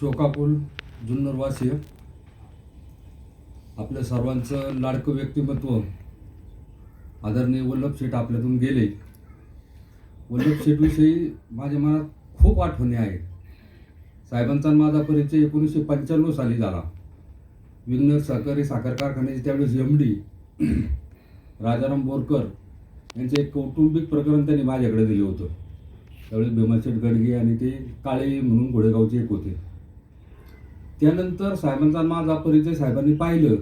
शोकापूल जुन्नरवासीय आपल्या सर्वांचं लाडकं व्यक्तिमत्व. आदरणीय वल्लभ शेठ आपल्यातून गेले. वल्लभ शेठविषयी माझ्या मनात खूप आठवणी आहेत. साहेबांचा माझा परिचय एकोणीसशे पंच्याण्णव साली झाला. विघ्नर सहकारी साखर कारखान्याचे त्यावेळेस एम डी राजाराम बोरकर यांचे एक कौटुंबिक प्रकरण त्यांनी माझ्याकडे दिलं होतं. त्यावेळेस भीमाशेठ गडगे आणि ते काळे म्हणून घोडेगावचे एक होते. त्यानंतर साहेबांचा माझा परिचय साहेबांनी पाहिलं.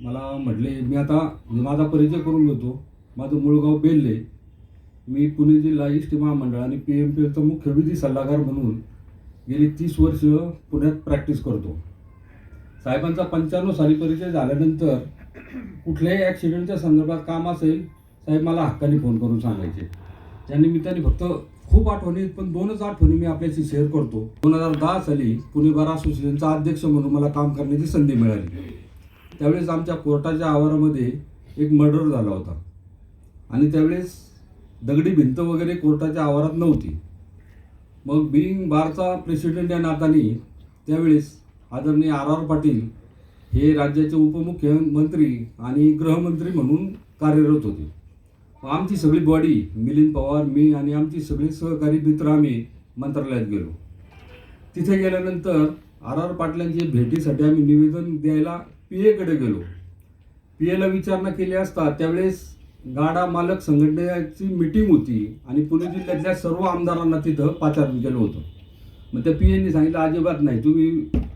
मला म्हटले मी आता माझा परिचय करून घेतो माझं मूळ गाव बेल्ले मी पुणे जिल्हा इष्ट महामंडळ आणि पी एम पी एलचा मुख्य विधी सल्लागार म्हणून गेली तीस वर्ष पुण्यात प्रॅक्टिस करतो. साहेबांचा पंच्याण्णव साली परिचय झाल्यानंतर कुठल्याही ॲक्सिडेंटच्या संदर्भात काम असेल साहेब मला हक्काने फोन करून सांगायचे. त्या निमित्ताने फक्त खूप आठवणी पण दोनच आठवणी मी आपल्याशी शेअर करतो. दोन हजार दहा साली पुणे बार असोसिएशनचा अध्यक्ष म्हणून मला काम करण्याची संधी मिळाली. त्यावेळेस आमच्या कोर्टाच्या आवारामध्ये एक मर्डर झाला होता. आणि त्यावेळेस दगडी भिंत वगैरे कोर्टाच्या आवारात नव्हती. मग बिईंग बारचा प्रेसिडेंट या नाताने त्यावेळेस आदरणीय आर आर पाटील हे राज्याचे उपमुख्यमंत्री आणि गृहमंत्री म्हणून कार्यरत होते. आमची सगळी बॉडी मिलिंद पवार मी आणि आमची सगळे सहकारी मित्र आम्ही मंत्रालयात गेलो. तिथे गेल्यानंतर आर आर पाटलांच्या भेटीसाठी आम्ही निवेदन द्यायला पी एकडे गेलो. पी एला विचारणा केली असता त्यावेळेस गाडा मालक संघटनेची मीटिंग होती आणि पुणे जिल्ह्यातल्या सर्व आमदारांना तिथं पाचारण केलं होतं. मग त्या पी एने सांगितलं अजिबात नाही तुम्ही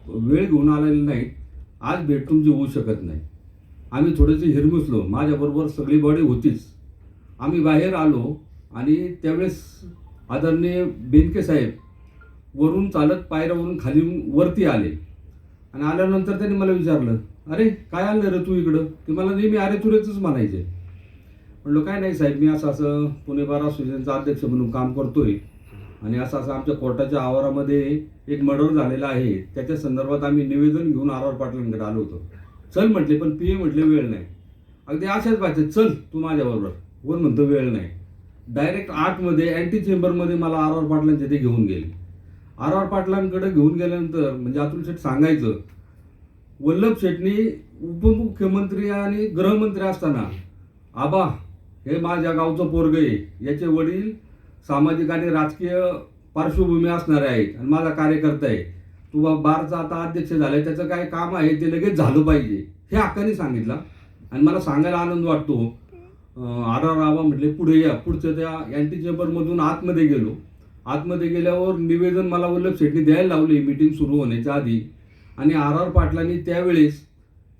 वेळ घेऊन आलेले नाही आज भेट तुमची होऊ शकत नाही. आम्ही थोडेसे हिरमुसलो. माझ्याबरोबर सगळी बॉडी होतीच. आम्ही बाहेर आलो आणि त्यावेळेस आदरणीय बेनके साहेब वरून चालत पायऱ्यावरून खाली वरती आले. आणि आल्यानंतर त्यांनी मला विचारलं अरे काय आलं रे तू इकडं? ते मला नेहमी अरे तुरेच म्हणायचे. म्हणलं काय नाही साहेब मी असं असं पुणे बार असोसिएशनचा अध्यक्ष म्हणून काम करतोय आणि असं असं आमच्या कोर्टाच्या आवारामध्ये एक मर्डर झालेला आहे. त्याच्या संदर्भात आम्ही निवेदन घेऊन आर आर पाटलांकडे आलो होतो. चल म्हटले पण पी ए म्हटले वेळ नाही. अगदी अशाच पाहिजे चल तू माझ्याबरोबर. कोण म्हणतो वेळ नाही. डायरेक्ट आठमध्ये अँटी चेंबरमध्ये मला आर आर पाटलांच्या ते घेऊन गेले. आर आर पाटलांकडे घेऊन गेल्यानंतर म्हणजे अतुल शेठ सांगायचं वल्लभ शेठनी उपमुख्यमंत्री आणि गृहमंत्री असताना आबा हे माझ्या गावचं पोरग आहे. याचे वडील सामाजिक आणि राजकीय पार्श्वभूमी असणारे आहेत आणि माझा कार्यकर्ता आहे. तू बा बारचा आता अध्यक्ष झालाय त्याचं काय काम आहे ते लगेच झालं पाहिजे. हे हक्काने सांगितलं. आणि मला सांगायला आनंद वाटतो. आर आर आबा म्हटले पुढे या. पुढच्या त्या अँटी चेंबरमधून आतमध्ये गेलो. आतमध्ये गेल्यावर निवेदन मला वल्लभ शेट्टी द्यायला लावले. मीटिंग सुरू होण्याच्या आधी. आणि आर आर पाटलांनी त्यावेळेस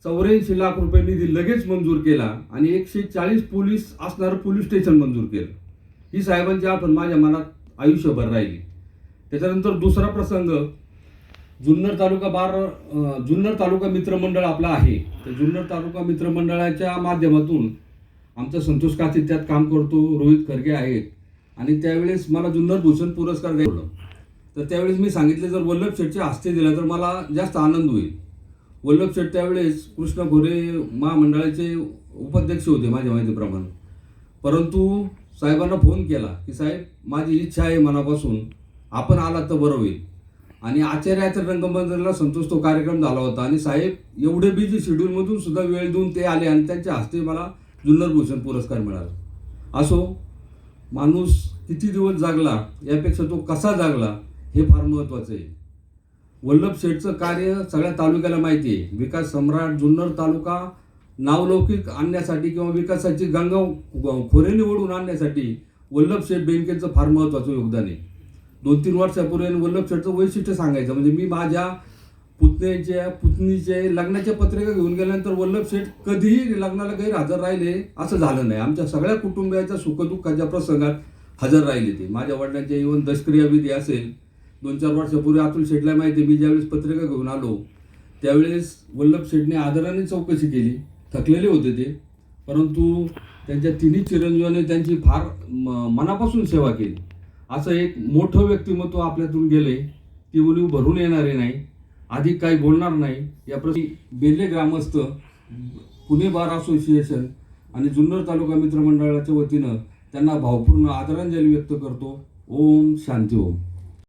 चौऱ्याऐंशी लाख रुपये निधी लगेच मंजूर केला आणि एकशे चाळीस पोलीस असणारं पोलीस स्टेशन मंजूर केलं. ही साहेबांची आठवण माझ्या मनात आयुष्यभर राहिली. त्याच्यानंतर दुसरा प्रसंग. जुन्नर तालुका बार जुन्नर तालुका मित्रमंडळ आपला आहे. तर जुन्नर तालुका मित्रमंडळाच्या माध्यमातून आमचा संतोष काचे त्यात काम करतो रोहित खरगे आहेत. आणि त्यावेळेस मला जुन्नर भूषण पुरस्कार द्यायला तर त्यावेळेस मी सांगितलं जर वल्लभ शेठच्या हस्ते दिला तर मला जास्त आनंद होईल. वल्लभ शेठ त्यावेळेस कृष्ण घोरे महामंडळाचे उपाध्यक्ष होते माझ्या माहितीप्रमाणे. परंतु साहेबांना फोन केला की साहेब माझी इच्छा आहे मनापासून. आपण आलात तर बरं होईल. आणि आचार्याच्या रंगमंदिरला संतोष तो कार्यक्रम झाला होता. आणि साहेब एवढे बिझी शेड्यूलमधून सुद्धा वेळ देऊन ते आले आणि त्यांच्या हस्ते मला जुन्नरभूषण पुरस्कार मिळाला. असो माणूस किती दिवस जागला यापेक्षा तो कसा जागला हे फार महत्त्वाचं आहे. वल्लभ शेठचं कार्य सगळ्या तालुक्याला माहिती आहे. विकास सम्राट जुन्नर तालुका नावलौकिक आणण्यासाठी किंवा विकासाची गंगा खोरे निवडून आणण्यासाठी वल्लभ शेठ बँकेचं फार महत्त्वाचं योगदान आहे. दोन तीन वर्षापूर्वी वल्लभ शेठचं वैशिष्ट्य सांगायचं म्हणजे मी माझ्या पुतण्याच्या पुतणीचे लग्नाच्या पत्रिका घेऊन गेल्यानंतर वल्लभ शेठ कधीही लग्नाला गैरहजर राहिले असं झालं नाही. आमच्या सगळ्या कुटुंबियाच्या सुखदुःखाच्या प्रसंगात हजर राहिले ते. माझ्या वडिलांच्या इवन दशक्रिया विधी असेल दोन चार वर्षापूर्वी अतुल शेठला माहिती आहे, मी ज्यावेळेस पत्रिका घेऊन आलो त्यावेळेस वल्लभ शेठने आदराने चौकशी केली. थकलेले होते ते परंतु त्यांच्या तिन्ही चिरंजीवाने त्यांची फार म- मनापासून सेवा केली. असं एक मोठं व्यक्तिमत्व आपल्यातून गेले ती उणीव भरून येणारे नाही. अधिक काही बोलणार नाही. या प्रश्नी बेल्ले ग्रामस्थ पुणे बार असोसिएशन आणि जुन्नर तालुका मित्रमंडळाच्या वतीनं त्यांना भावपूर्ण आदरांजली व्यक्त करतो. ओम शांती ओम.